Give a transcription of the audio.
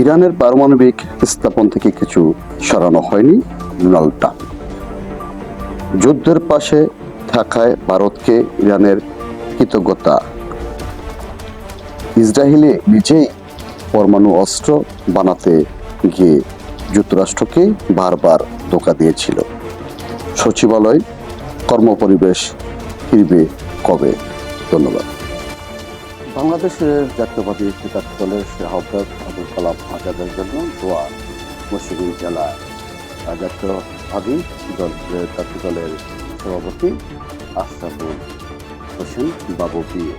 ইরানের পারমাণবিক স্থাপন থেকে কিছু সরানো হয়নি ট্রাম্প। যুদ্ধের পাশে থাকায় ভারতকে ইরানের কৃতজ্ঞতা। ইসরায়েলে নিজেই পরমাণু অস্ত্র বানাতে গিয়ে যুক্তরাষ্ট্রকে বারবার ধোকা দিয়েছিল। সচিবালয় কর্মপরিবেশ ফিরবে কবে? ধন্যবাদ। বাংলাদেশের জাতীয়বাদী ক্রিকেট দলের আহ্বায়ক কালাম আজাদের জন্য দোয়া মুর্শিদগঞ্জ জেলা জাতীয়বাদী দল জাতীয় দলের সভাপতি আশরাফুল হোসেন বাবু বিয়ে।